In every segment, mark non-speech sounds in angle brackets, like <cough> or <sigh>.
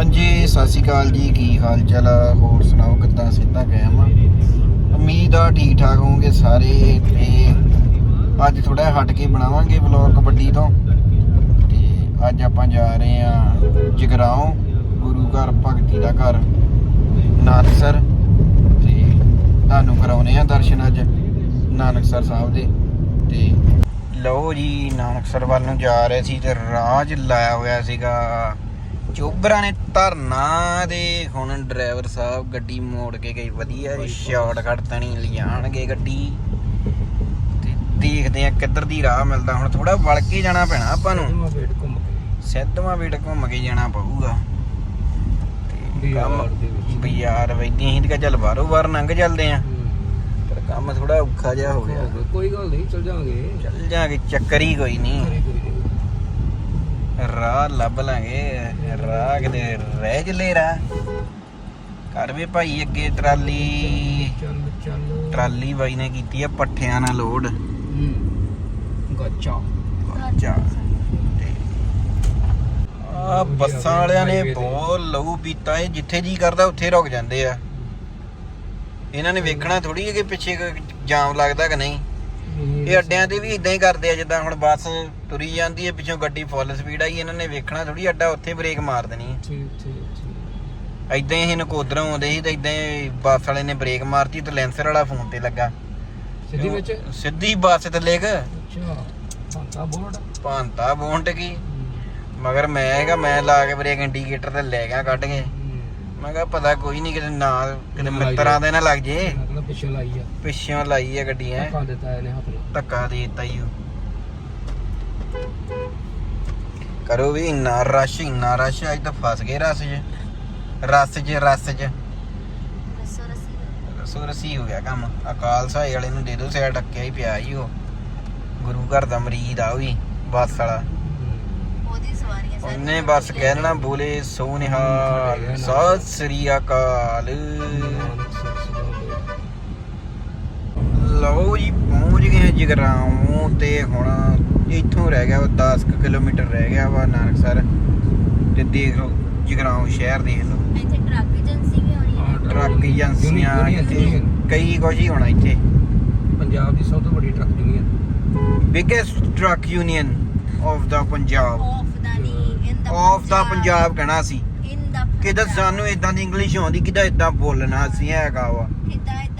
ਹਾਂਜੀ, ਸਤਿ ਸ਼੍ਰੀ ਅਕਾਲ ਜੀ, ਕੀ ਹਾਲ ਚਾਲ ਆ? ਹੋਰ ਸੁਣਾਓ, ਕਿੱਦਾਂ ਸਿੱਧਾ ਕਾਇਮ ਆ? ਉਮੀਦ ਆ ਠੀਕ ਠਾਕ ਹੋਵੋਗੇ ਸਾਰੇ ਤੇ ਅੱਜ ਥੋੜਾ ਹਟ ਕੇ ਬਣਾਵਾਂਗੇ ਵਲੌਗ ਕਬੱਡੀ ਤੋਂ। ਤੇ ਅੱਜ ਆਪਾਂ ਜਾ ਰਹੇ ਆ ਜਗਰਾਉਂ, ਗੁਰੂ ਘਰ, ਭਗਤੀ ਦਾ ਘਰ, ਨਾਨਕਸਰ। ਤੇ ਤੁਹਾਨੂੰ ਕਰਾਉਨੇ ਆ ਦਰਸ਼ਨ ਅੱਜ ਨਾਨਕਸਰ ਸਾਹਿਬ ਦੇ। ਤੇ ਲਓ ਜੀ, ਨਾਨਕਸਰ ਵੱਲ ਨੂੰ ਜਾ ਰਹੇ ਸੀ ਤੇ ਰਾਜ ਲਾਇਆ ਹੋਇਆ ਸੀਗਾ। ਚੋਬਰਾਂ ਨੇ ਧਰਨਾ ਦੇ ਹੁਣ ਡਰਾਈਵਰ ਸਾਹਿਬ ਗੱਡੀ ਮੋੜ ਕੇ ਗਈ ਵਧੀਆ ਸ਼ਾਰਟਕਟ ਤਣੀ ਲਿਆਣਗੇ ਗੱਡੀ। ਤੇ ਦੇਖਦੇ ਆ ਕਿੱਧਰ ਦੀ ਰਾਹ ਮਿਲਦਾ। ਹੁਣ ਥੋੜਾ ਵਲ ਕੇ ਜਾਣਾ ਪੈਣਾ ਆਪਾਂ ਨੂੰ। ਸਿੱਧਵਾਂ ਵੇਟ ਘੁੰਮ ਕੇ। ਜਾਣਾ ਪਊਗਾ। ਕੰਮ। ਬਾਜ਼ਾਰ ਵੈਦੀ ਅਸੀਂ ਤਾਂ ਚੱਲ ਬਾਹਰੋਂ ਬਾਹਰ ਲੰਘ ਚੱਲਦੇ ਆ ਹੂੰ। ਪਰ ਕੰਮ ਥੋੜਾ ਔਖਾ ਜਿਹਾ ਹੋ ਗਿਆ। ਕੋਈ ਗੱਲ ਨਹੀਂ ਚਲ ਜਾਾਂਗੇ ਚੱਲ ਜਾਗੇ ਚੱਕਰ ਹੀ ਕੋਈ ਨਹੀਂ। ਰਾਹ ਲੱਭ ਲਾਂਗੇ ਰਾਹ ਕਿਤੇ ਰਹਿ ਜਲੇ ਰਾਹ। ਕਰ ਵੇ ਭਾਈ ਅੱਗੇ ਟਰਾਲੀ ਚੱਲ ਚੱਲ ਟਰਾਲੀ ਬਾਈ ਨੇ ਕੀਤੀ ਆ ਪੱਠਿਆਂ ਨਾਲ ਲੋਡ। ਹੂੰ ਗੱਚਾ। ਆ ਬੱਸਾਂ ਵਾਲਿਆਂ ਨੇ ਬਹੁਤ ਲਹੂ ਪੀਤਾ ਹੈ ਜਿੱਥੇ ਜੀ ਕਰਦਾ ਉੱਥੇ ਰੁਕ ਜਾਂਦੇ ਆ। ਇਹਨਾਂ ਨੇ ਵੇਖਣਾ ਥੋੜੀ ਹੈ ਕਿ ਪਿੱਛੇ ਜਾਮ ਲੱਗਦਾ ਕਿ ਨਹੀਂ। ਇਹ ਅੱਡਿਆਂ ਤੇ ਵੀ ਇਦਾਂ ਹੀ ਕਰਦੇ ਆ ਜਿੱਦਾਂ ਹੁਣ ਬੱਸ ਤੁਰੀ ਜਾਂਦੀ ਹੈ ਪਿੱਛੋਂ ਗੱਡੀ ਫੁੱਲ ਸਪੀਡ ਆਈ ਇਹਨਾਂ ਨੇ ਵੇਖਣਾ ਥੋੜੀ ਅੱਡਾ ਉੱਥੇ ਬ੍ਰੇਕ ਮਾਰ ਦੇਣੀ ਠੀਕ ਠੀਕ ਠੀਕ। ਇਦਾਂ ਹੀ ਆਉਂਦੇ ਸੀ ਤੇ ਇਦਾਂ ਹੀ ਬੱਸ ਵਾਲੇ ਨੇ ਬ੍ਰੇਕ ਮਾਰਤੀ ਤੇ ਲੈਂਸਰ ਵਾਲਾ ਫੋਨ ਤੇ ਲੱਗਾ। ਸਿੱਧੀ ਵਿੱਚ? ਸਿੱਧੀ ਬੱਸ ਥੱਲੇ ਕ। ਅੱਛਾ ਪੰਤਾ ਬੋਰਡ। ਭਾਂਤਾ ਬੋਂਟ ਕੀ? ਮਗਰ ਮੈਂ ਹੈਗਾ ਮੈਂ ਲਾ ਕੇ ਬ੍ਰੇਕ ਇੰਡੀਕੇਟਰ ਤੇ ਲੈ ਗਿਆ ਕੱਢ ਕੇ। ਮੈਂ ਕਿਹਾ ਪਤਾ ਕੋਈ ਨਹੀਂ ਕਿਤੇ ਨਾਲ ਕਿਤੇ ਨਾ ਲੱਗ ਮਿੱਤਰਾਂ ਦੇ ਨਾ ਲੱਗ ਜੇ। ਪਿੱਛੇ ਲਾਈ ਆ। ਪਿੱਛੋਂ ਲਾਈ ਆ ਗੱਡੀ ਐ ਧੱਕਾ ਦਿੱਤਾ ਇਹਨੇ ਹੱਥ ਨਾਲ। ਧੱਕਾ ਦੇ ਦਿੱਤਾ ਈ। ਕਰੋ ਵੀ ਇੰਨਾ ਰਸ਼ ਇੰਨਾ ਰਸ਼ ਅੱਜ ਤਾਂ ਫਸ ਗਏ ਰਸ 'ਚ। ਰਸ 'ਚ ਰਸ 'ਚ। ਰਸੋ ਰਸੀ ਹੋ ਗਿਆ ਕੰਮ। ਅਕਾਲ ਸਾਹੇ ਵਾਲੇ ਨੂੰ ਦੇ ਦੋ ਸਾਈਡ ਟੱਕਿਆ ਹੀ ਪਿਆ ਈ ਉਹ ਗੁਰੂ ਘਰ ਦਾ ਮਰੀਦ ਆ ਉਹ ਵੀ ਬੱਸ ਵਾਲਾ। ਉਹਨੇ ਬਸ ਕਹਿ ਦੇਣਾ ਬੋਲੇ ਸੋ ਨਿਹਾਲ ਸਤਿ ਸ੍ਰੀ ਅਕਾਲ। ਲਓ ਜੀ ਪਹੁੰਚ ਗਏ ਜਗਰਾਉਂ ਤੇ ਹੁਣ ਇੱਥੋਂ ਰਹਿ ਗਿਆ ਵਾ 10 ਕੁ ਕਿਲੋਮੀਟਰ ਰਹਿ ਗਿਆ ਵਾ ਨਾਨਕਸਰ। ਤੇ ਦੇਖ ਲਓ ਜਗਰਾਉਂ ਸ਼ਹਿਰ ਦੇਖ ਲਓ। ਇੱਥੇ ਟਰੱਕ ਏਜੰਸੀ ਵੀ ਹੋਣੀ ਹੈ ਟਰੱਕ ਏਜੰਸੀਆਂ ਇੱਥੇ। ਕਈ ਕੁਝ ਹੀ ਹੋਣਾ ਇੱਥੇ। ਪੰਜਾਬ ਦੀ ਸਭ ਤੋਂ ਵੱਡੀ truck union. Biggest truck union of the Punjab of the the the Punjab ਕਹਿਣਾ ਸੀ। ਦਾ ਕਿਦਾਂ ਸਾਨੂੰ ਇਦਾਂ ਦੀ ਇੰਗਲਿਸ਼ ਆਉਂਦੀ ਕਿਦਾਂ ਇਦਾਂ ਬੋਲਣਾ ਸੀ ਹੈਗਾ ਵਾ।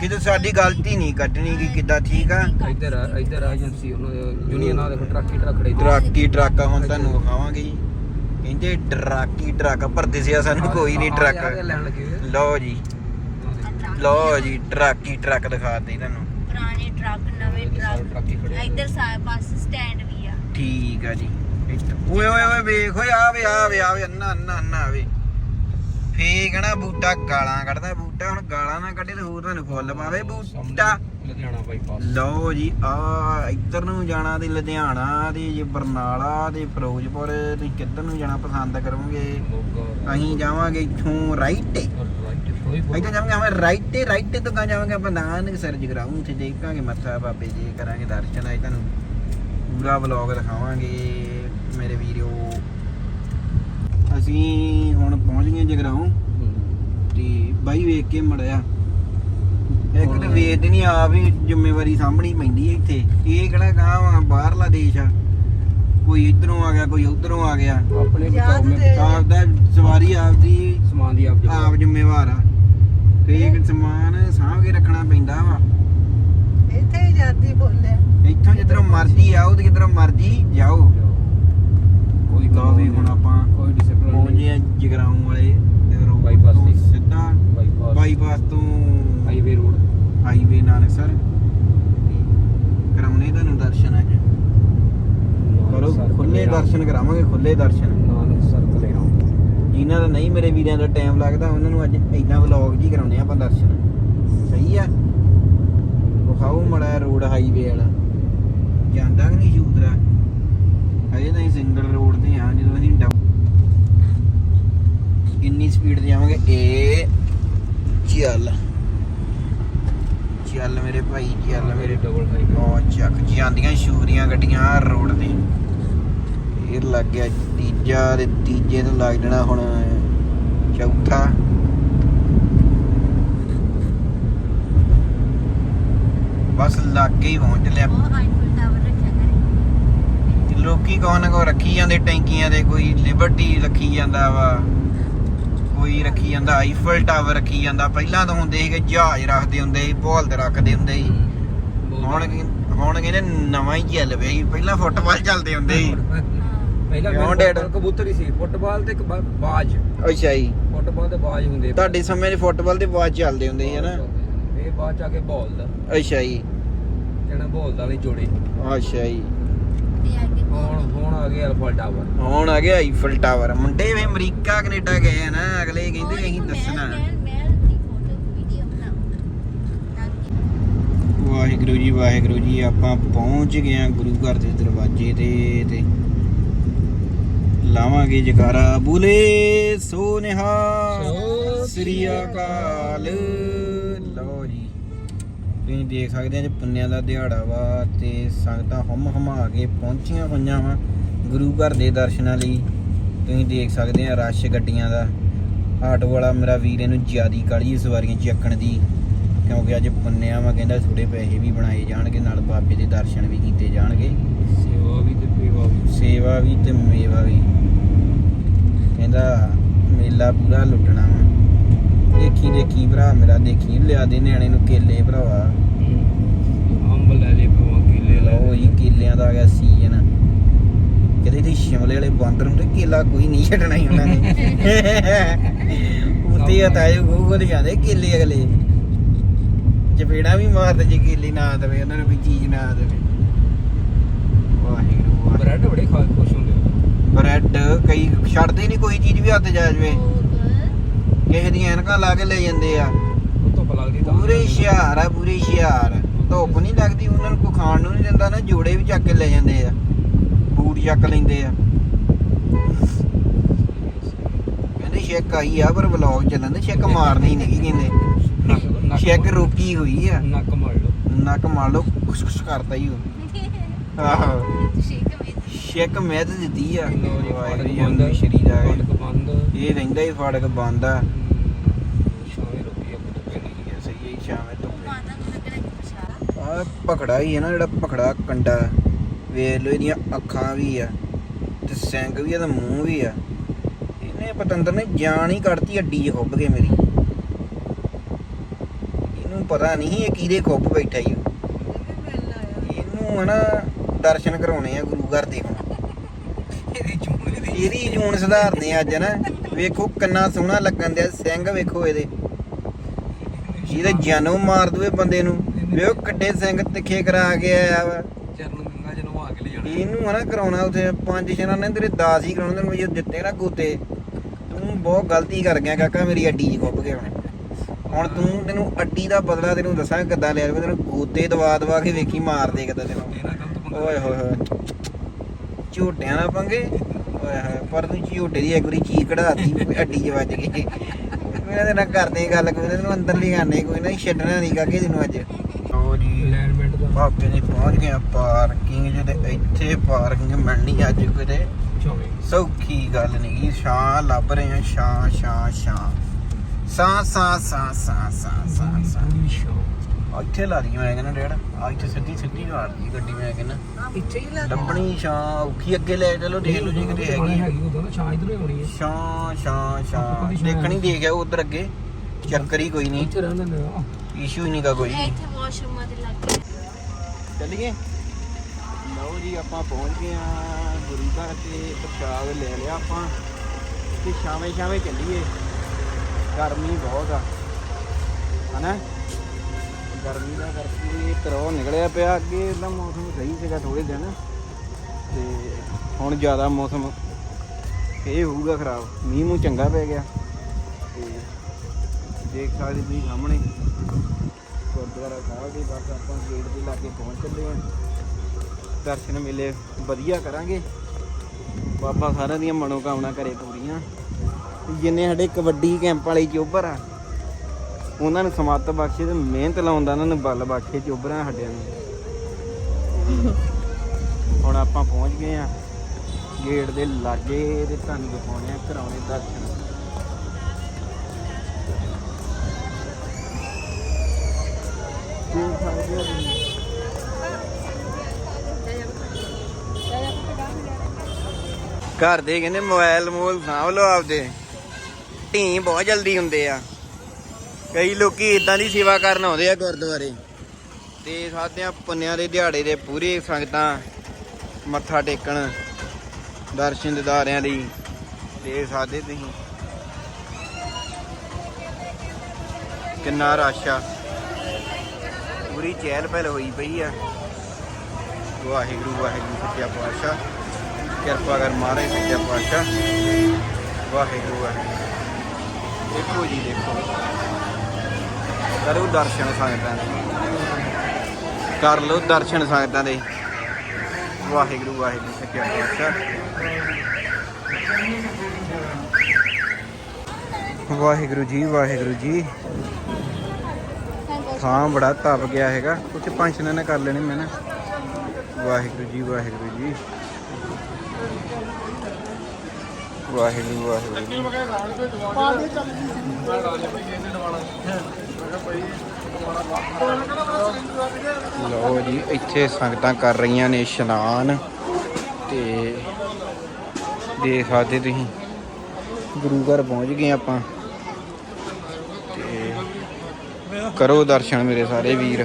ਕਿਤੇ ਸਾਡੀ ਗਲਤੀ ਨਹੀਂ ਕੱਢਣੀ ਕਿ ਕਿੱਦਾਂ ਠੀਕ ਆ। ਇੱਧਰ ਆ- ਇੱਧਰ ਏਜੰਸੀ ਉਹਨਾਂ ਯੂਨੀਅਨ ਦੇਖੋ ਟਰੱਕ ਟਰੱਕ ਖੜੇ ਟਰੱਕੀ ਟਰੱਕ ਆ ਹੁਣ ਤੁਹਾਨੂੰ ਵਿਖਾਵਾਂਗੇ ਜੀ। ਕਹਿੰਦੇ ਟਰੱਕੀ ਟਰੱਕ ਪਰ ਦਿਸਿਆ ਸਾਨੂੰ ਕੋਈ ਨਹੀਂ ਟਰੱਕ। ਲਓ ਜੀ। ਲਓ ਜੀ ਟਰੱਕੀ ਟਰੱਕ ਦਿਖਾਤੇ ਤੁਹਾਨੂੰ। ਪੁਰਾਣੇ ਟਰੱਕ ਨਵੇਂ ਸਾਰੇ ਟਰੱਕ। ਇੱਧਰ ਸਾ ਬੱਸ ਸਟੈਂਡ ਵੀ ਆ। ਠੀਕ ਆ ਜੀ। ਓਏ ਓਏ ਓਏ ਵੇਖ ਓਏ ਆਵੇ ਆਵੇ ਆਵੇ ਅੰਨਾ ਅੰਨਾ ਅੰਨਾ ਆਵੇ ਫੇ ਕਹਣਾ ਬੂਟਾ ਗਾਲਾਂ ਕੱਢਦਾ ਬੂਟਾ ਹੁਣ ਗਾਲਾਂ ਨਾ ਕੱਢੇ ਤੇ ਹੋਰ ਤੁਹਾਨੂੰ ਫੁੱਲ ਪਾਵੇ ਬੂਟਾ। ਲੁਧਿਆਣਾ ਬਾਈਪਾਸ ਲਓ ਜੀ ਆ ਇੱਧਰ ਨੂੰ ਜਾਣਾ ਤੇ ਲੁਧਿਆਣਾ ਤੇ ਜੇ ਬਰਨਾਲਾ ਤੇ ਫਿਰੋਜ਼ਪੁਰ ਤੁਸੀਂ ਕਿੱਧਰ ਨੂੰ ਜਾਣਾ ਪਸੰਦ ਕਰੋਗੇ? ਅਸੀਂ ਜਾਵਾਂਗੇ ਇੱਥੋਂ ਰਾਈਟ। ਇੱਥੋਂ ਜਾਵਾਂਗੇ ਆਪਾਂ ਰਾਈਟ ਤੇ ਰਾਈਟ ਤੇ ਤੋਂ ਜਾਵਾਂਗੇ ਆਪਾਂ ਨਾਨਕ ਸਰ ਜਗਰਾਉਂ ਉੱਥੇ ਦੇਖਾਂਗੇ ਮੱਥਾ ਬਾਬੇ ਜੀ ਕਰਾਂਗੇ ਦਰਸ਼ਨ ਅੱਜ ਤੁਹਾਨੂੰ ਪੂਰਾ ਵਲੌਗ ਦਿਖਾਵਾਂਗੇ। ਮੇਰੇ ਵੀਰੋ ਅਸੀਂ ਹੁਣ ਪਹੁੰਚ ਗਏ ਜਗਰਾਉਂ। ਹੂੰ। ਤੇ ਬਾਈ ਵੇਖ ਕੇ ਮੜਿਆ। ਇੱਕ ਤੇ ਵੇਖਦੇ ਨਹੀਂ ਆ ਵੀ ਜ਼ਿੰਮੇਵਾਰੀ ਸਾਂਭਣੀ ਪੈਂਦੀ ਹੈ ਇੱਥੇ। ਇਹ ਕਿਹੜਾ ਗਾਂ ਵਾ ਬਾਹਰਲਾ ਦੇਸ਼ ਆ। ਕੋਈ ਇਧਰੋਂ ਆ ਗਿਆ ਕੋਈ ਉਧਰੋਂ ਆ ਗਿਆ। ਆਪਣੇ ਬਚਾਓ ਮੈਂ ਆਪਦਾ ਸਵਾਰੀ ਆਪਦੀ ਸਮਾਨ ਦੀ ਆਪ ਆਪ ਜ਼ਿੰਮੇਵਾਰ ਆ। ਫੇਕ ਸਮਾਨ ਸਾਂਭ ਕੇ ਰੱਖਣਾ ਪੈਂਦਾ ਵਾ। ਇੱਥੇ ਹੀ ਜਾਂਦੀ ਬੋਲਿਆ। ਇੱਥੋਂ ਜਿੱਧਰੋਂ ਮਰਜ਼ੀ ਆਓ ਤੇ ਜਿੱਧਰੋਂ ਮਰਜ਼ੀ ਜਾਓ। ਕੋਈ ਵੀ ਹੁਣ ਆਪਾਂ ਕੋਈ ਡਿਸਪਲਿਨ ਪਹੁੰਚੇ ਆ ਜਗਰਾਉਂ ਵਾਲੇ ਰੋਡ ਬਾਈਪਾਸ ਤੋਂ। ਸਿੱਧਾ ਬਾਈਪਾਸ ਬਾਈਪਾਸ ਤੋਂ ਹਾਈਵੇ ਰੋਡ ਹਾਈਵੇ ਨਾਨਕਸਰ ਕਰਾਉਣੇ ਤੁਹਾਨੂੰ ਦਰਸ਼ਨ ਅੱਜ? ਕਰੋ ਖੁੱਲੇ ਦਰਸ਼ਨ ਕਰਾਵਾਂਗੇ ਖੁੱਲੇ ਦਰਸ਼ਨ। ਨਾਨਕ ਸਰਕਲ ਹੈ ਜਿਨ੍ਹਾਂ ਦਾ ਨਹੀਂ ਮੇਰੇ ਵੀਰਾਂ ਦਾ ਟਾਈਮ ਲੱਗਦਾ ਉਹਨਾਂ ਨੂੰ ਅੱਜ ਇਦਾਂ ਵਲੌਗ ਜੀ ਕਰਾਉਣੇ ਆਪਾਂ ਦਰਸ਼ਨ। ਸਹੀ ਆ? ਵਿਖਾਓ ਮੜਾ ਰੋਡ ਹਾਈਵੇ ਵਾਲਾ। ਜਾਂਦਾ ਕਿ ਨਹੀਂ ਸ਼ੂਦਰਾ? ਹਜੇ ਤਾਂ ਸਿੰਗਲ ਰੋਡ ਤੇ ਆ ਜਦੋਂ ਅਸੀਂ ਡਬ ਕਿੰਨੀ ਸਪੀਡ ਤੇ ਜਾਵਾਂਗੇ? ਏ ਚੱਲ। ਚੱਲ ਮੇਰੇ ਭਾਈ ਚੱਲ ਮੇਰੇ ਡਬਲ ਹਾਈਵੇ ਉਹ ਚੱਕ। ਜਾਂਦੀਆਂ ਸ਼ੂਰੀਆਂ ਗੱਡੀਆਂ ਰੋਡ ਤੇ। ਫੇਰ ਲੱਗ ਗਿਆ ਤੀਜਾ ਤੇ ਤੀਜੇ ਤੋਂ ਲੱਗ ਜਾਣਾ ਹੁਣ ਚੌਥਾ। ਬਸ ਲਾਗੇ ਹੀ ਪਹੁੰਚ ਲਿਆ ਉਹ ਆਈਫਲ ਟਾਵਰ ਰੱਖਿਆ ਕਰੇ ਲੋਕੀ ਕੋ ਨਾ ਕੋ ਰੱਖੀ ਜਾਂਦੇ ਟੈਂਕੀਆਂ ਦੇ ਕੋਈ ਲਿਬਰਟੀ ਰੱਖੀ ਜਾਂਦਾ ਵਾ। ਕੋਈ ਰੱਖੀ ਜਾਂਦਾ ਆਈਫਲ ਟਾਵਰ ਰੱਖੀ ਜਾਂਦਾ। ਪਹਿਲਾਂ ਤਾਂ ਹੁੰਦੇ ਸੀਗੇ ਜਹਾਜ਼ ਰੱਖਦੇ ਹੁੰਦੇ ਸੀ ਤੇ ਰੱਖਦੇ ਹੁੰਦੇ ਸੀ। ਹੁਣ ਕੀ- ਹੁਣ ਕਹਿੰਦੇ ਨਵਾਂ ਹੀ ਚੱਲ ਪਿਆ ਜੀ ਪਹਿਲਾਂ ਫੁੱਟਬਾਲ ਚੱਲਦੇ ਹੁੰਦੇ ਸੀ। ਪਹਿਲਾਂ ਕਬੂਤਰ ਹੀ ਸੀ ਫੁੱਟਬਾਲ ਤੇ ਬਾਜ। ਅੱਛਾ ਜੀ। ਫੁੱਟਬਾਲ ਤੇ ਬਾਜ ਹੁੰਦੇ ਤੁਹਾਡੇ ਸਮੇਂ 'ਚ ਫੁੱਟਬਾਲ ਦੇ ਬਾਅਦ ਚੱਲਦੇ ਹੁੰਦੇ ਸੀ ਹਨਾ ਇਹ ਬਾਅਦ ਚ ਆ ਕੇ ਬਾਲ ਦਾ ਅੱਛਾ ਜੀ। ਕਹਿਣਾ ਬਾਲ ਦਾ ਨਹੀਂ ਜੋੜੇ। ਅੱਛਾ ਜੀ। ਤੇ ਅੱਗੇ ਹੁਣ ਹੁਣ ਆ ਗਿਆ ਅਲਫਾ ਟਾਵਰ ਹੁਣ ਆ ਗਿਆ ਆਈਫਲ ਟਾਵਰ ਮੁੰਡੇ ਵੀ ਅਮਰੀਕਾ ਕੈਨੇਡਾ ਗਏ ਆ ਨਾ ਅਗਲੇ ਕਹਿੰਦੇ ਅਸੀਂ ਦੱਸਣਾ। ਵਾਹਿਗੁਰੂ ਜੀ ਵਾਹਿਗੁਰੂ ਜੀ ਆਪਾਂ ਪਹੁੰਚ ਗਏ ਆ ਗੁਰੂ ਘਰ ਦੇ ਦਰਵਾਜ਼ੇ ਤੇ ਤੇ ਲਾਵਾਂਗੇ ਜਕਾਰਾ। ਬੁਲੇ ਸੋ ਨਿਹਾਲ ਸਤਿ ਸ੍ਰੀ ਅਕਾਲ। ਲਓ ਜੀ। ਤੁਸੀਂ ਦੇਖ ਸਕਦੇ ਆ ਜੇ ਪੁੰਨਿਆਂ ਦਾ ਦਿਹਾੜਾ ਵਾ ਤੇ ਸੰਗਤਾਂ ਹਮ ਹਮਾ ਕੇ ਪਹੁੰਚੀਆਂ ਹੋਈਆਂ ਵਾ ਗੁਰੂ ਘਰ ਦੇ ਦਰਸ਼ਨਾਂ ਲਈ। ਤੁਸੀਂ ਦੇਖ ਸਕਦੇ ਆ ਰਸ਼ ਗੱਡੀਆਂ ਦਾ। ਆਟੋ ਵਾਲਾ ਮੇਰਾ ਵੀਰ ਇਹਨੂੰ ਜਿਆਦੀ ਕਾਲੀ ਸਵਾਰੀਆਂ ਚੱਕਣ ਦੀ ਕਿਉਂਕਿ ਅੱਜ ਪੁੰਨਿਆ ਵਾ ਕਹਿੰਦਾ ਥੋੜੇ ਪੈਸੇ ਵੀ ਬਣਾਏ ਜਾਣਗੇ ਨਾਲ ਬਾਬੇ ਦੇ ਦਰਸ਼ਨ ਵੀ ਕੀਤੇ ਜਾਣਗੇ। ਸੇਵਾ ਵੀ ਤੇ ਪੇਵਾ ਵੀ। ਸੇਵਾ ਵੀ ਤੇ ਮੇਵਾ ਵੀ। ਕਹਿੰਦਾ ਮੇਲਾ ਪੂਰਾ ਲੁੱਟਣਾ ਵਾ। ਦੇਖੀ ਦੇਖੀ ਭਰਾ ਮੇਰਾ ਦੇਖੀ ਲਿਆ ਦੇ ਨਿਆਣੇ ਨੂੰ ਕੇਲੇ ਭਰਾਵਾ। ਅੰਬ ਲੈ ਲੈ ਪਵਾ ਕੀਲੇ ਲੈ ਲਓ ਜੀ ਕੇਲਿਆਂ ਦਾ ਆ ਗਿਆ ਸੀਜ਼ਨ। ਕਿਤੇ ਤੇ ਸ਼ਿਮਲੇ ਵਾਲੇ ਬਾਂਦਰ ਹੁੰਦੇ ਕੇਲਾ ਕੋਈ ਨਹੀਂ ਛੱਡਣਾ ਹੀ ਉਹਨਾਂ ਨੇ। <laughs> ਉੱਤੇ ਹਟਾਏ ਗੂਗਲ ਜਾਂਦੇ ਕੇਲੇ ਅਗਲੇ। ਚਪੇੜਾ ਵੀ ਮਾਰਦੇ ਜੇ ਕੇਲੇ ਨਾ ਦੇਵੇ ਉਹਨਾਂ ਨੂੰ ਕੋਈ ਚੀਜ਼ ਨਾ ਦੇਵੇ। ਵਾਹਿਗੁਰੂ ਬ੍ਰੈਡ ਬੜੇ ਖਾ ਖੁਸ਼ ਹੁੰਦੇ। ਬ੍ਰੈਡ ਕਈ ਛੱਡਦੇ ਨਹੀਂ ਕੋਈ ਚੀਜ਼ ਵੀ ਹੱਥ ਜਾ ਜਵੇ। ਕਿਸੇ ਦੀਆਂ ਐਨਕਾਂ ਲਾ ਕੇ ਲੈ ਜਾਂਦੇ ਆ। ਉਹ ਧੁੱਪ ਲੱਗਦੀ ਤਾਂ। ਪੂਰੇ ਹੁਸ਼ਿਆਰ ਆ ਪੂਰੇ ਹੁਸ਼ਿਆਰ। ਧੁੱਪ ਨਹੀਂ ਲੱਗਦੀ ਉਹਨਾਂ ਨੂੰ ਕੋਈ ਖਾਣ ਨੂੰ ਨਹੀਂ ਦਿੰਦਾ ਨਾ ਜੋੜੇ ਵੀ ਚੱਕ ਕੇ ਲੈ ਜਾਂਦੇ ਆ। ਬੂਟ ਚੱਕ ਲੈਂਦੇ ਆ। ਕਹਿੰਦੇ ਸ਼ੈਕ ਆਈ ਆ ਪਰ ਵਲੌਗ ਚੱਲਣ ਦੇ ਸ਼ੈਕ ਮਾਰਨੀ ਨਹੀਂ ਕਹਿੰਦੇ। ਸ਼ੈਕ ਰੋਕੀ ਹੋਈ ਆ। ਨੱਕ ਮਾਰ ਲਓ। ਨੱਕ ਮਾਰ ਲੋ ਕੁਛ ਕੁਛ ਕਰਦਾ ਹੀ ਉਹ। ਆਹੋ। ਸ਼ੈਕ ਮੈਂ ਤਾਂ ਦਿੱਤੀ ਆ। ਲਓ ਜੀ, ਵਾਹਿਗੁਰੂ ਜੀ ਸ਼ਰੀਰ ਆ ਇਹ ਰਹਿੰਦਾ ਹੀ ਫਾੜਕ ਬੰਦ ਆ ਸ਼ਾਮੇ ਰੁਕੀ ਆ ਕੁੱਤੇ ਠੀਕ ਹੈ ਸਹੀ ਹੈ ਸ਼ਾਮੇ ਤੋਂ ਮਾਤਾ ਨੂੰ ਲੱਗਣਾ ਕਿ ਪਛਾਣ ਆ ਪਖੜਾ ਹੀ ਹੈ ਨਾ ਜਿਹੜਾ ਪਖੜਾ ਕੰਡਾ ਵੇਖ ਲੋ ਇਹਦੀਆਂ ਅੱਖਾਂ ਵੀ ਆ ਤੇ ਸਿੰਗ ਵੀ ਆ ਤੇ ਮੂੰਹ ਵੀ ਆ। ਇਹਨੇ ਪਤੰਦਰ ਨੇ ਜਾਨ ਹੀ ਕੱਢਤੀ ਅੱਡੀ ਖੁੱਭ ਕੇ ਮੇਰੀ। ਇਹਨੂੰ ਪਤਾ ਨਹੀਂ ਇਹ ਕਿਹਦੇ ਖੁੱਭ ਬੈਠਾ ਹੀ ਇਹਨੂੰ ਹਨਾ ਦਰਸ਼ਨ ਕਰਾਉਣੇ ਆ ਗੁਰੂ ਘਰ ਦੇ ਹੁਣ। ਇਹਦੀ ਜੂਨ ਸੁਧਾਰਨੇ ਅੱਜ ਨਾ। ਵੇਖੋ ਕਿੰਨਾ ਸੋਹਣਾ ਲੱਗਣ ਦਿਆ। ਸਿੰਘ ਵੇਖੋ ਇਹਦੇ। ਇਹਦੇ ਜਾਨੋਂ ਮਾਰ ਦਵੇ ਬੰਦੇ ਨੂੰ। ਵੇਖੋ ਕੱਡੇ ਸਿੰਘ ਤਿੱਖੇ ਕਰਾ ਕੇ ਆਇਆ ਵਾ। ਚਰਨ ਗੰਗਾ ਚ ਨਵਾ ਕੇ ਲੈ ਜਾਣਾ। ਇਹਨੂੰ ਹਨਾ ਕਰਾਉਣਾ ਉਥੇ ਪੰਜ ਸ਼ਨਾਂ ਨੇ ਤੇਰੇ ਦਾਸ ਹੀ ਕਰਾਉਣੇ ਤੈਨੂੰ ਜੇ ਦਿੱਤੇ ਨਾ ਗੋਤੇ। ਤੂੰ ਬਹੁਤ ਗਲਤੀ ਕਰ ਗਿਆ ਕਾਕਾ ਮੇਰੀ ਅੱਡੀ 'ਚ ਖੁੱਭ ਗਿਆ। ਹੁਣ ਹੁਣ ਤੂੰ ਤੈਨੂੰ ਅੱਡੀ ਦਾ ਬਦਲਾ ਤੈਨੂੰ ਦੱਸਾਂ ਕਿੱਦਾਂ ਲਿਆ ਤੈਨੂੰ ਗੋਤੇ ਦਵਾ ਦਵਾ ਕੇ ਵੇਖੀ ਮਾਰ ਦੇ ਕਿੱਦਾਂ ਤੈਨੂੰ। ਓਏ ਹੋਏ ਹੋਏ। ਝੂਟਿਆਂ ਨਾ ਪੰਗੇ? ਓਏ ਹੋਏ ਪਰ ਤੂੰ ਝੂਟੇ ਦੀ ਇੱਕ ਵਾਰੀ ਚੀਜ਼ ਕਢਾਤੀ ਅੱਡੀ 'ਚ ਵੱਜ ਗਈ। ਇਹਨਾਂ ਦੇ ਨਾਲ ਕਰਦੇ ਗੱਲ ਕੋਈ ਤੈਨੂੰ ਅੰਦਰ ਲਿਆਣੇ ਕੋਈ ਨਾ ਛੱਡਣਾ ਨਹੀਂ ਕਾਕੇ ਤੈਨੂੰ ਅੱਜ। ਜੀ ਅਲਾਈਨਮੈਂਟ ਦਾ। ਭਾਪੇ ਨੇ ਪਹੁੰਚ ਗਏ ਆ ਪਾਰਕਿੰਗ ਜਿਹਦੇ ਇੱਥੇ ਪਾਰਕਿੰਗ ਮਿਲਣੀ ਅੱਜ ਕਿਤੇ। ਚੋਵੇ। ਸੌਖੀ ਗੱਲ ਨਹੀਂ ਗੀ ਛਾਂ ਲੱਭ ਰਹੇ ਆ ਛਾਂ ਛਾਂ ਸਾਂ ਸਾਂ ਸਾਂ ਸਾਂ ਸਾਂ ਸਾਂ ਸਾਂ। ਆ ਇੱਥੇ ਲਾ ਰਹੀ ਮੈਂ ਕਹਿੰਦਾ ਡੇੜ ਆ ਇੱਥੇ ਸਿੱਧੀ ਸਿੱਧੀ ਲਾ ਰਹੀ ਗੱਡੀ ਮੈਂ ਕਹਿੰਦਾ। ਇੱਥੇ ਹੀ ਲਾ ਲੱਭਣੀ ਛਾਂ ਔਖੀ ਅੱਗੇ ਲੈ ਚਲੋ ਦੇਖ ਲਓ ਜੀ ਕਿਤੇ ਹੈਗੀ। ਹੈਗੀ ਉਦੋਂ ਨਾ ਛਾਂ ਇਧਰੋਂ ਹੀ ਆਉਣੀ ਹੈ। ਛਾਂ ਛਾਂ ਛਾਂ। ਦੇਖਣੀ ਦੇਖ ਉਧਰ ਅੱਗੇ ਚੱਕਰ ਹੀ ਕੋਈ ਨਹੀਂ। ਇੱਥੇ ਰਹਿੰਦੇ ਨੇ। ਆ ਇਸ਼ੂ ਹੀ ਨਹੀਂਗਾ ਕੋਈ। ਇੱਥੇ ਵਾਸ਼ਰੂਮਾਂ ਦੇ ਲੱਗੇ ਚੱਲੀਏ? ਲਓ ਜੀ ਆਪਾਂ ਪਹੁੰਚ ਗਏ ਆ ਗੁਰੂ ਘਰ ਤੇ ਪ੍ਰਸ਼ਾਦ ਲੈ ਲਿਆ ਆਪਾਂ। ਤੇ ਸ਼ਾਮੇ ਸ਼ਾਮੇ ਚੱਲੀਏ। ਗਰਮੀ ਬਹੁਤ ਆ। ਹਨਾ? ਗਰਮੀ ਦਾ ਕਰਕੇ ਕਰੋ ਨਿਕਲਿਆ ਪਿਆ ਅੱਗੇ ਦਾ ਮੌਸਮ ਸਹੀ ਸੀਗਾ ਥੋੜੇ ਦਿਨ। ਤੇ ਹੁਣ ਜ਼ਿਆਦਾ ਮੌਸਮ ਇਹ ਹੋਊਗਾ ਖਰਾਬ। ਮੀਂਹ ਮੂੰਹ ਚੰਗਾ ਪੈ ਗਿਆ। ਤੇ ਦੇਖ ਸਕਦੇ ਤੁਸੀਂ ਸਾਹਮਣੇ। ਗੁਰਦੁਆਰਾ ਸਾਹਿਬ ਦੇ ਬਸ ਆਪਾਂ ਗੇਟ ਦੇ ਲਾਗੇ ਪਹੁੰਚ ਚੱਲੇ ਆ ਦਰਸ਼ਨ ਮਿਲੇ ਵਧੀਆ ਕਰਾਂਗੇ। ਬਾਬਾ ਸਾਰਿਆਂ ਦੀਆਂ ਮਨੋਕਾਮਨਾ ਕਰੇ ਪੂਰੀਆਂ। ਜਿੰਨੇ ਸਾਡੇ ਕਬੱਡੀ ਕੈਂਪ ਵਾਲੇ ਚੋਬਰ ਆ, ਉਹਨਾਂ ਨੂੰ ਸਮੱਤ ਬਖਸ਼ੇ ਤੇ ਮਿਹਨਤ ਲਾਉਂਦਾ ਉਹਨਾਂ ਨੂੰ ਬਲ ਬਖਸ਼ੇ ਚੋਬਰਾਂ ਸਾਡਿਆਂ ਨੂੰ। ਹੁਣ ਆਪਾਂ ਪਹੁੰਚ ਗਏ ਆ ਗੇਟ ਦੇ ਲਾਗੇ ਤੇ ਤੁਹਾਨੂੰ ਦਿਖਾਉਣੇ ਆ ਕਰਾਉਣੇ ਦਰਸ਼ਨ। ਘਰ ਦੇ ਕਹਿੰਦੇ ਮੋਬਾਈਲ ਮੋਲ ਸਾਂਭ ਲਓ ਆਪਦੇ। ਢੀ ਬਹੁਤ ਜਲਦੀ ਹੁੰਦੇ ਆ। ਕਈ ਲੋਕੀ ਇਦਾਂ ਦੀ ਸੇਵਾ ਕਰਨ ਆਉਂਦੇ ਆ ਗੁਰਦੁਆਰੇ। ਤੇ ਸਾਧਿਆਂ ਪੰਨਿਆਂ ਦੇ ਦਿਹਾੜੇ ਦੇ ਪੂਰੀ ਸੰਗਤਾਂ ਮੱਥਾ ਟੇਕਣ, ਦਰਸ਼ਨ ਦਿਦਾਰਿਆਂ ਲਈ ਤੇ ਸਾਦੇ ਤੁਸੀਂ। ਕਿੰਨਾ ਰਸ਼ ਆ। ਪੂਰੀ ਚਹਿਲ ਪਹਿਲ ਹੋਈ ਪਈ ਆ। ਵਾਹਿਗੁਰੂ ਵਾਹਿਗੁਰੂ, ਸੱਚਾ ਪਾਤਸ਼ਾਹ। ਕਿਰਪਾ ਕਰ ਮਹਾਰਾਜ, ਸੱਚਾ ਪਾਤਸ਼ਾਹ। ਵਾਹਿਗੁਰੂ ਵਾਹਿਗੁਰੂ। ਦੇਖੋ ਜੀ, ਦੇਖੋ। ਕਰੋ ਦਰਸ਼ਨ ਸੰਗਤਾਂ ਦੇ। ਕਰ ਲਓ ਦਰਸ਼ਨ ਸੰਗਤਾਂ ਦੇ। ਵਾਹਿਗੁਰੂ ਵਾਹਿਗੁਰੂ, ਸੱਚਾ ਪਾਤਸ਼ਾਹ। ਵਾਹਿਗੁਰੂ ਜੀ ਵਾਹਿਗੁਰੂ ਜੀ। ਥਾਂ ਬੜਾ ਤਪ ਗਿਆ ਹੈਗਾ। ਕੁਝ ਪੰਛਨਾਂ ਨੇ ਕਰ ਲੈਣੇ ਮੈਂ ਨਾ। ਵਾਹਿਗੁਰੂ ਜੀ ਵਾਹਿਗੁਰੂ ਜੀ। ਵਾਹਿਗੁਰੂ ਵਾਹਿਗੁਰੂ ਜੀ। ਲਓ ਜੀ, ਇੱਥੇ ਸੰਗਤਾਂ ਕਰ ਰਹੀਆਂ ਨੇ ਇਸ਼ਨਾਨ ਤੇ ਦੇਖ ਸਕਦੇ ਤੁਸੀਂ। ਗੁਰੂ ਘਰ ਪਹੁੰਚ ਗਏ ਆਪਾਂ ਤੇ ਕਰੋ ਦਰਸ਼ਨ ਮੇਰੇ ਸਾਰੇ ਵੀਰ।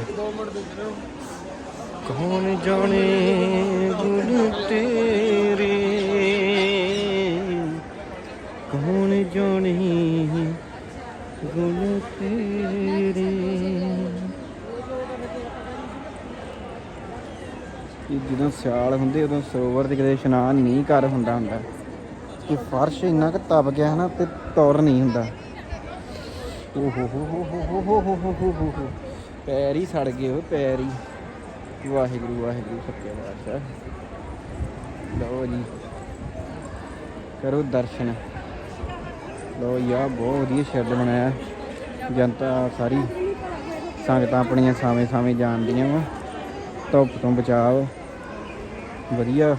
ਕੌਣ ਜਾਣੇ ਗੁਣ ਤੇਰੇ? ਕੌਣ ਜਾਣੇ ਗੁਣ ਤੇਰੇ? ਇਹ ਜਦੋਂ ਸਿਆਲ ਹੁੰਦੇ, ਉਦੋਂ ਸਰੋਵਰ ਤੇ ਕਦੇ ਇਸ਼ਨਾਨ ਨਹੀਂ ਕਰ ਹੁੰਦਾ ਹੁੰਦਾ। ਕਿ ਫਰਸ਼ ਇੰਨਾ ਕੁ ਤਪ ਗਿਆ ਹੈ ਨਾ, ਤੇ ਤੌਰ ਨਹੀਂ ਹੁੰਦਾ। ਓ ਹੋ ਹੋ ਹੋ ਹੋ ਹੋ ਹੋ ਹੋ ਹੋ ਹੋ ਹੋ ਪੈਰ ਹੀ ਸੜ ਗਏ ਉਹ ਪੈਰ। ਹੀ ਵਾਹਿਗੁਰੂ ਵਾਹਿਗੁਰੂ, ਸੱਚੇ ਪਾਤਸ਼ਾਹ। ਲਓ ਜੀ। ਕਰੋ ਦਰਸ਼ਨ। ਲਓ ਯਾ ਬਹੁਤ ਵਧੀਆ ਸ਼ੈੱਡ ਬਣਾਇਆ। ਜਨਤਾ ਸਾਰੀ ਸੰਗਤਾਂ ਆਪਣੀਆਂ ਸਾਵੇਂ ਸਾਵੇਂ ਜਾਣਦੀਆਂ ਵਾ। ਧੁੱਪ ਤੋਂ ਬਚਾਓ। ਵਧੀਆ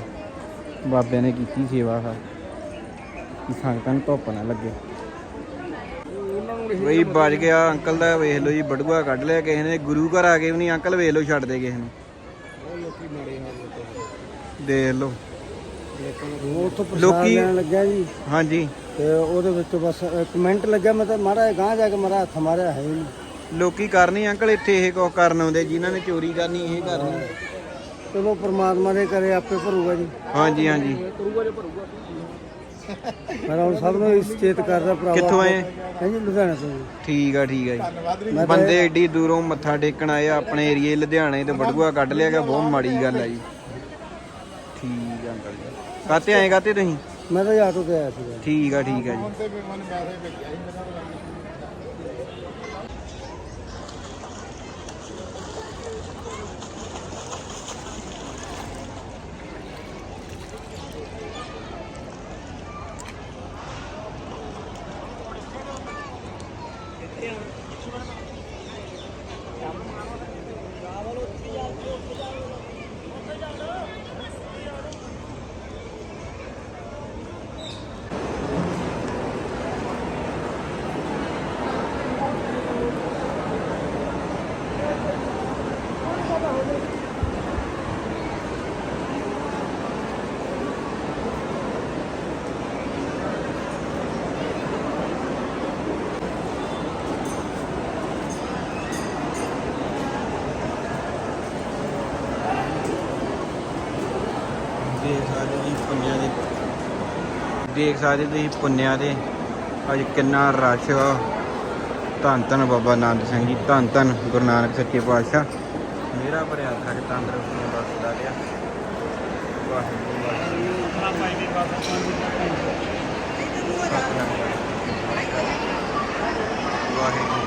ਬਾਬਿਆਂ ਨੇ ਕੀਤੀ ਸੇਵਾ। ਆ ਕਿ ਸੰਗਤਾਂ ਨੂੰ ਧੁੱਪ ਨਾ ਲੱਗੇ। ਬਈ ਬਚ ਗਿਆ ਅੰਕਲ ਦਾ ਵੇਖ ਲਓ ਜੀ ਬੜੂਆ ਕੱਢ ਲਿਆ ਕਿਸੇ ਨੇ ਗੁਰੂ ਘਰ ਆ ਕੇ ਵੀ ਨਹੀਂ ਅੰਕਲ ਵੇਖ ਲਓ ਛੱਡ ਦੇ ਕਿਸੇ ਨੂੰ। ਦੇਖ ਲਓ। ਉਹ ਤੋਂ ਲੋਕੀ- ਲੈਣ ਲੱਗਿਆ ਜੀ। ਹਾਂਜੀ। ਤੇ ਉਹਦੇ ਵਿੱਚ ਬਸ ਕਮੈਂਟ ਲੱਗਿਆ ਮੈਂ ਤਾਂ ਮਾਰਾ ਗਾਂ ਜਾ ਕੇ ਮਾਰਾ ਹੱਥ ਮਾਰਿਆ ਹੈ ਹੀ ਨਹੀਂ। ਲੋਕੀ ਕਰਨੀ ਅੰਕਲ ਇੱਥੇ ਇਹ ਕੋ ਕਰਨ ਆਉਂਦੇ ਜਿਨ੍ਹਾਂ ਨੇ ਚੋਰੀ ਕਰਨੀ ਇਹ ਕਰਨੀ। ਚਲੋ ਪ੍ਰਮਾਤਮਾ ਦੇ ਕਰੇ ਆਪੇ ਭਰੂਗਾ ਜੀ। ਹਾਂਜੀ ਹਾਂਜੀ। ਮੈਂ ਹੁਣ ਸਭ ਨੂੰ ਇਸ ਚੇਤ ਕਰਦਾ ਭਰਾਵਾ। ਕਿੱਥੋਂ ਆਏ? ਹੈ ਜੀ ਲੁਧਿਆਣਾ ਤੋਂ ਜੀ। ਠੀਕ ਆ ਠੀਕ ਆ ਜੀ। ਬੰਦੇ ਏਡੀ ਦੂਰੋਂ ਮੱਥਾ ਟੇਕਣ ਆਏ ਆ ਆਪਣੇ ਏਰੀਏ ਲੁਧਿਆਣੇ ਤੇ ਬੜੂਆ ਕੱਢ ਲਿਆ ਗਿਆ ਬਹੁਤ ਮਾੜੀ ਗੱਲ ਆ ਜੀ। ਠੀਕ ਆ ਅੰਕਲ ਜੀ। ਕਾਤੇ ਆਏ ਕਾਤੇ ਤੁਸੀਂ? ਮੈਂ ਤਾਂ ਆਟੋ ਤੇ ਆਇਆ ਸੀਗਾ। ਠੀਕ ਆ ਠੀਕ ਆ ਜੀ। ਦੇਖ ਸਕਦੇ ਜੀ ਪੁੰਨਿਆਂ ਦੇ। ਦੇਖ ਸਕਦੇ ਤੁਸੀਂ ਪੁੰਨਿਆ ਦੇ। ਅੱਜ ਕਿੰਨਾ ਰਸ਼ ਆ ਧੰਨ ਧੰਨ ਬਾਬਾ ਆਨੰਦ ਸਿੰਘ ਜੀ, ਧੰਨ ਧੰਨ ਗੁਰੂ ਨਾਨਕ ਸੱਚੇ ਪਾਤਸ਼ਾਹ। ਮੇਰਾ ਭਰਿਆ ਤੱਕ ਤੰਦਰੁਸਤੀਆਂ ਬਖਸ਼ਦਾ ਰਿਹਾ ਵਾਹਿਗੁਰੂ ਵਾਹਿਗੁਰੂ ਵਾਹਿਗੁਰੂ।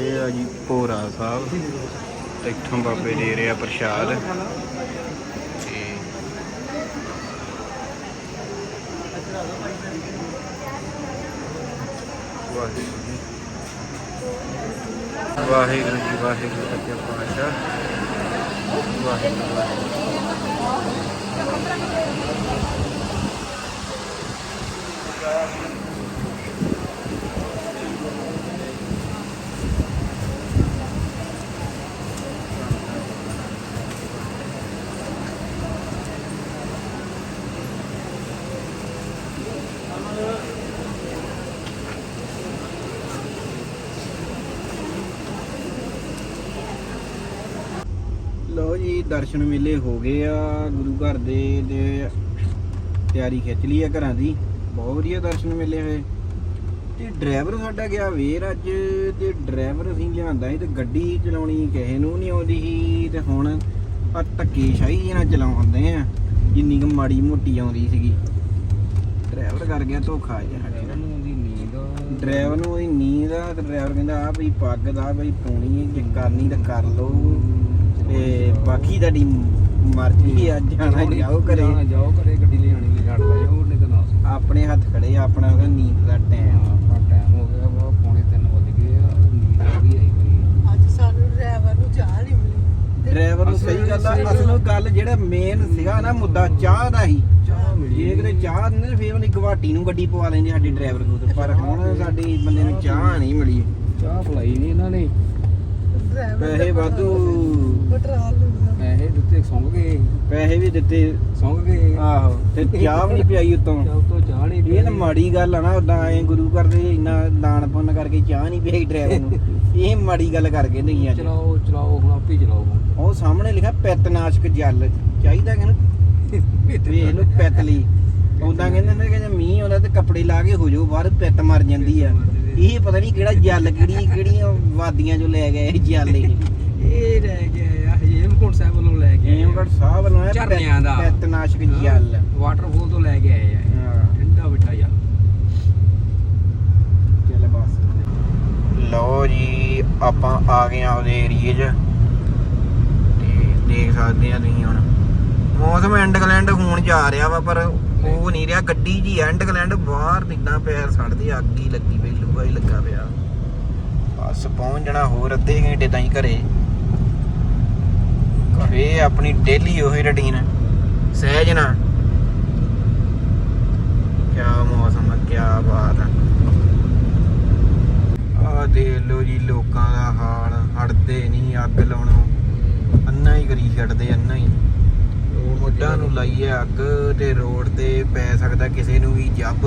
ਇਹ ਆ ਜੀ ਭੋਰਾ ਸਾਹਿਬ। ਇੱਥੋਂ ਬਾਬੇ ਦੇ ਰਿਹਾ ਪ੍ਰਸ਼ਾਦ। ਤੇ ਵਾਹਿਗੁਰੂ ਜੀ ਵਾਹਿਗੁਰੂ ਜੀ ਵਾਹਿਗੁਰੂ ਸੱਚੇ ਪਾਤਸ਼ਾਹ ਵਾਹਿਗੁਰੂ ਵਾਹਿਗੁਰੂ ਲੋ ਜੀ ਦਰਸ਼ਨ ਮੇਲੇ ਹੋ ਗਏ ਆ ਗੁਰੂ ਘਰ ਦੇ ਤੇ ਤਿਆਰੀ ਖਿੱਚ ਲਈ ਆ ਘਰਾਂ ਦੀ। ਬਹੁਤ ਵਧੀਆ ਦਰਸ਼ਨ ਮੇਲੇ ਹੋਏ। ਤੇ ਡਰਾਈਵਰ ਸਾਡਾ ਗਿਆ ਵੇਰ ਅੱਜ ਤੇ ਡਰਾਈਵਰ ਅਸੀਂ ਲਿਆਂਦਾ ਸੀ ਤੇ ਗੱਡੀ ਚਲਾਉਣੀ ਕਿਸੇ ਨੂੰ ਨਹੀਂ ਆਉਂਦੀ ਸੀ। ਤੇ ਹੁਣ ਆ ਧੱਕੇ ਸ਼ਾਹੀ ਜਿਹੀ ਨਾਲ ਚਲਾਉਂਦੇ ਆ ਜਿੰਨੀ ਕੁ ਮਾੜੀ ਮੋਟੀ ਆਉਂਦੀ ਸੀਗੀ। ਡਰਾਈਵਰ ਕਰ ਗਿਆ ਧੋਖਾ ਜਿਹਾ। ਸਾਡੇ ਨੂੰ ਨੀਂਦ ਡਰਾਈਵਰ ਨੂੰ ਉਹਦੀ ਨੀਂਦ ਆ ਤੇ ਡਰਾਈਵਰ ਕਹਿੰਦਾ ਆ ਬਈ ਪੱਗ ਦਾ ਬਈ ਪਾਉਣੀ ਹੈ ਜੇ ਕਰਨੀ ਤਾਂ ਕਰ ਲਓ। ਤੇ ਬਾਕੀ ਤੁਹਾਡੀ ਮਰਜ਼ੀ ਆ ਜਾਣਾ ਜਾਓ ਘਰੇ। ਜਾਣਾ ਜਾਓ ਘਰੇ ਗੱਡੀ ਲਿਆਣੀ ਲਈ ਛੱਡ ਲੈ ਜਾਓ ਨਹੀਂ ਤਾਂ ਨਾ। ਆਪਣੇ ਹੱਥ ਖੜੇ ਆ, ਆਪਣਾ ਉਹਦਾ ਨੀਂਦ ਦਾ ਟਾਈਮ ਆਪਣਾ ਟਾਈਮ ਹੋ ਗਿਆ ਵਾ ਪੌਣੇ 3 ਵਜ ਗਏ ਆ ਨੀਂਦ ਆ ਵੀ ਆਈ ਬਈ ਅੱਜ ਸਾਨੂੰ ਡਰਾਈਵਰ ਨੂੰ ਚਾਹ ਨਹੀਂ ਮਿਲੀ। ਡਰਾਈਵਰ ਨੂੰ ਸਹੀ ਗੱਲ ਆ ਅਸਲ ਗੱਲ ਜਿਹੜਾ ਮੇਨ ਸੀਗਾ ਨਾ ਮੁੱਦਾ ਚਾਹ ਦਾ ਹੀ। ਚਾਹ ਮਿਲੀ ਜੇ ਕਿਤੇ ਚਾਹ ਨੇ ਫੇਰ ਉਹਨੇ ਗਵਾਟੀ ਨੂੰ ਗੱਡੀ ਪਵਾ ਲੈਂਦੇ ਸਾਡੇ ਡਰਾਈਵਰ ਕੋਲ ਪਰ ਹੁਣ ਸਾਡੇ ਬੰਦੇ ਨੂੰ ਚਾਹ ਨਹੀਂ ਮਿਲੀ। ਚਾਹ ਪਲਾਈ ਨਹੀਂ ਇਹਨਾਂ ਨੇ। ਪੈਸੇ ਵਾਧੂ। ਪੈਟਰੋਲ ਨੂੰ ਪੈਸੇ ਦਿੱਤੇ ਸੌਂਗ ਗਏ। ਪੈਸੇ ਵੀ ਦਿੱਤੇ। ਸੌਂਗ ਗਏ। ਆਹੋ ਤੇ ਚਾਹ ਵੀ ਨਹੀਂ ਪਿਆਈ ਉਤੋਂ। ਚਾਹ ਤੋਂ ਚਾਹ ਨਹੀਂ ਇਹ ਤਾਂ ਮਾੜੀ ਗੱਲ ਆ ਨਾ ਉਦਾਂ ਐ ਗੁਰੂ ਘਰ ਦੇ ਇੰਨਾ ਦਾਨ ਪੁੰਨ ਕਰਕੇ ਚਾਹ ਨਹੀਂ ਪਿਆਈ ਡਰਾਈਵਰ ਨੂੰ। <laughs> ਇਹ ਮਾੜੀ ਗੱਲ ਕਰਕੇ ਨਹੀਂ ਅੱਜ ਚਲਾਓ ਚਲਾਓ ਹੁਣ ਆਪੇ ਚਲਾਓ। ਉਹ ਸਾਹਮਣੇ ਲਿਖਿਆ ਪਿੱਤਨਾਸ਼ਕ ਜਲ। ਚਾਹੀਦਾ ਕਿ ਵੀ ਇਹਨੂੰ ਪਿੱਤ ਲਈ। ਉਦਾਂ ਕਹਿੰਦੇ ਨੇ ਕਿ ਜੇ ਮੀਂਹ ਆਉਂਦਾ ਤੇ ਕੱਪੜੇ ਲਾ ਕੇ ਹੋ ਜਾਓ ਬਾਹਰ ਪਿੱਤ ਮਰ ਜਾਂਦੀ ਆ। ਇਹ ਪਤਾ ਨਹੀਂ ਕਿਹੜਾ ਜਲ ਕਿਹੜੀ ਕਿਹੜੀਆਂ ਵਾਦੀਆਂ ਚੋਂ ਲੈ ਗਏ ਜਲ ਇਹ। ਇਹ ਰਹਿ ਗਿਆ ਆ ਹੇਮਕੁੰਟ ਸਾਹਿਬ ਵੱਲੋਂ ਲੈ ਕੇ ਆਏ ਆ। ਸਾਹਿਬ ਵੱਲੋਂ ਆਇਆ ਝਰਨਿਆਂ ਦਾ। ਪਿੱਤਨਾਸ਼ਕ ਜਲ। ਵਾਟਰਫਾਲ ਤੋਂ ਲੈ ਕੇ ਆਏ ਆ ਹਾਂ। ਠੰਡਾ ਮਿੱਠਾ ਯਾਰ ਚੱਲ ਬਸ। ਲਓ ਜੀ ਆਪਾਂ ਆ ਗਏ ਆ ਉਹਦੇ ਏਰੀਏ 'ਚ। ਤੇ ਦੇਖ ਸਕਦੇ ਆ ਤੁਸੀਂ ਹੁਣ। ਮੌਸਮ ਇੰਡਗਲੈਂਡ ਹੋਣ ਜਾ ਰਿਹਾ ਵਾ ਪਰ ਉਹ ਨਹੀਂ ਰਿਹਾ। ਗੱਡੀ ਜੀ ਇੰਡਗਲੈਂਡ ਬਾਹਰ ਇਦਾਂ ਪੈਰ ਸੜਦੇ ਅੱਗ ਹੀ ਲੱਗੀ ਪਈ ਲੂਗਾ ਹੀ ਲੱਗਾ ਪਿਆ। ਬਸ ਪਹੁੰਚ ਜਾਣਾ ਹੋਰ ਅੱਧੇ ਘੰਟੇ ਤਾਈਂ ਘਰੇ। ਘਰੇ ਆਪਣੀ ਡੇਲੀ ਉਹੀ ਰੁਟੀਨ ਸਹਿਜ ਨਾ ਕਿਆ ਮੌਸਮ ਆ ਕਿਆ ਬਾਤ ਆ ਆ ਦੇਖ ਲੋ ਜੀ ਲੋਕਾਂ ਦਾ ਹਾਲ ਹਟਦੇ ਨਹੀਂ ਅੱਗ ਲਾਉਣੋਂ। ਅੰਨਾ ਹੀ ਕਰੀ ਛੱਡਦੇ ਅੰਨਾ ਹੀ। ਉਹ ਮੁੱਢਾਂ ਨੂੰ ਲਾਈਏ ਅੱਗ ਤੇ ਰੋਡ ਤੇ ਪੈ ਸਕਦਾ ਕਿਸੇ ਨੂੰ ਵੀ ਜੱਬ।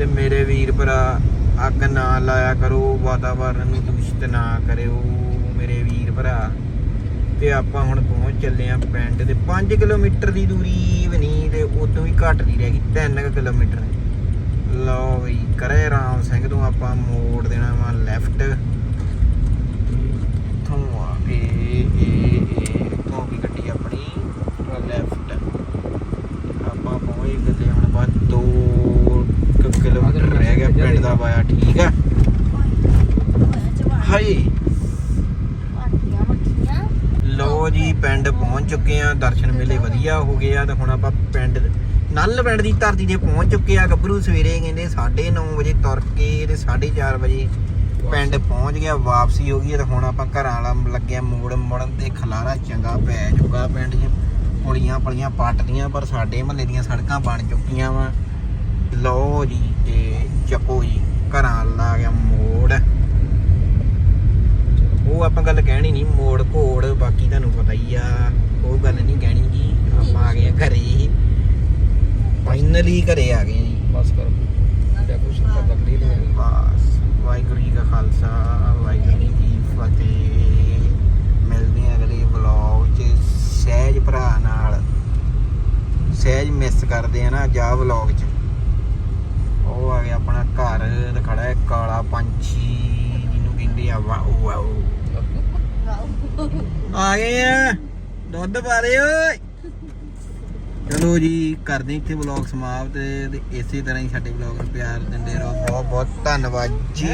ਤੇ ਮੇਰੇ ਵੀਰ ਭਰਾ ਅੱਗ ਨਾ ਲਾਇਆ ਕਰੋ, ਵਾਤਾਵਰਨ ਨੂੰ ਦੂਸ਼ਿਤ ਨਾ ਕਰਿਓ ਮੇਰੇ ਵੀਰ ਭਰਾ। ਤੇ ਆਪਾਂ ਹੁਣ ਪਹੁੰਚ ਚੱਲੇ ਆ ਪਿੰਡ ਦੇ 5 ਕਿਲੋਮੀਟਰ ਦੀ ਦੂਰੀ ਵੀ ਨਹੀਂ ਤੇ ਉਦੋਂ ਵੀ ਘੱਟ ਦੀ ਰਹਿ ਗਈ 3 ਕਿਲੋਮੀਟਰ। ਲਓ ਵੀ ਕਰੇ ਰਾਮ ਸਿੰਘ ਤੋਂ ਆਪਾਂ ਮੋੜ ਦੇਣਾ ਵਾ ਲੈਫਟ ਇੱਥੋਂ ਆ ਕੇ ਇਹ ਇਹ ਇੱਥੋਂ ਵੀ ਗੱਡੀ ਆਪਣੀ ਲੈਫਟ ਆਪਾਂ ਪਹੁੰਚ ਗਏ ਹੁਣ ਬਾਅਦ 2 ਕਿਲੋਮੀਟਰ ਰਹਿ ਗਿਆ ਪਿੰਡ ਦਾ ਵਾਇਆ, ਠੀਕ ਆ ਹਾਏ। ਭਾਂਡੀਆਂ ਲੋ ਜੀ, ਪਿੰਡ ਪਹੁੰਚ ਚੁੱਕੇ ਆ ਦਰਸ਼ਨ ਮੇਲੇ ਵਧੀਆ ਹੋ ਗਏ ਆ ਤੇ ਹੁਣ ਆਪਾਂ ਪਿੰਡ ਨੱਲ ਪਿੰਡ ਦੀ ਧਰਤੀ ਤੇ ਪਹੁੰਚ ਚੁੱਕੇ ਆ। ਗੱਭਰੂ ਸਵੇਰੇ ਕਹਿੰਦੇ 9:30 ਵਜੇ ਤੁਰ ਕੇ ਤੇ 4:30 ਵਜੇ ਪਿੰਡ ਪਹੁੰਚ ਗਿਆ, ਵਾਪਸੀ ਹੋ ਗਈ ਆ ਤੇ ਹੁਣ ਆਪਾਂ ਘਰਾਂ ਵਾਲਾ ਲੱਗਿਆ ਮੋੜ ਮੋੜਨ ਤੇ ਖਲਾਰਾ ਚੰਗਾ ਪੈ ਚੁੱਕਾ ਪਿੰਡ 'ਚ। ਪੁਲੀਆਂ ਪਲੀਆਂ ਪੱਟਦੀਆਂ, ਪਰ ਸਾਡੇ ਮਹੱਲੇ ਦੀਆਂ ਸੜਕਾਂ ਬਣ ਚੁੱਕੀਆਂ ਵਾ। ਲਓ ਜੀ। ਤੇ ਜੀ ਘਰਾਂ ਆ ਗਿਆ ਮੋੜ। ਉਹ ਆਪਾਂ ਗੱਲ ਕਹਿਣੀ ਨਹੀਂ ਮੋੜ ਘੋੜ ਬਾਕੀ ਤੁਹਾਨੂੰ ਪਤਾ ਹੀ ਆ ਉਹ ਗੱਲ ਨਹੀਂ ਕਹਿਣੀ ਜੀ ਆਪਾਂ ਆ ਗਏ ਘਰੇ। ਫਾਈਨਲੀ ਘਰੇ ਆ ਗਏ ਜੀ। ਬਸ ਕਰ। ਬਸ ਵਾਹਿਗੁਰੂ ਜੀ ਕਾ ਖਾਲਸਾ ਵਾਹਿਗੁਰੂ ਜੀ ਫਤਿਹ। ਮਿਲਦੇ ਆ ਅਗਲੇ ਵਲੌਗ 'ਚ। ਸਹਿਜ ਭਰਾ ਨਾਲ। ਸਹਿਜ ਮਿਸ ਕਰਦੇ ਆ ਨਾ ਜਾ ਵਲੌਗ 'ਚ। ਉਹ ਆ ਗਿਆ ਆਪਣਾ ਘਰ ਤੇ ਖੜਾ ਹੈ ਕਾਲਾ ਪੰਛੀ ਜਿਹਨੂੰ ਕਹਿੰਦੇ ਆ ਵਾਓ ਵਾਓ। ਆ ਗਏ ਆ। ਦੁੱਧ ਪਾ ਦੇ ਓਏ। ਚਲੋ ਜੀ ਕਰਦੇ ਇੱਥੇ ਵਲੌਗ ਸਮਾਪਤ ਤੇ ਇਸੇ ਤਰ੍ਹਾਂ ਹੀ ਸਾਡੇ ਵਲੌਗ ਨੂੰ ਪਿਆਰ ਦਿੰਦੇ ਰਹੋ। ਬਹੁਤ ਬਹੁਤ ਧੰਨਵਾਦ ਜੀ।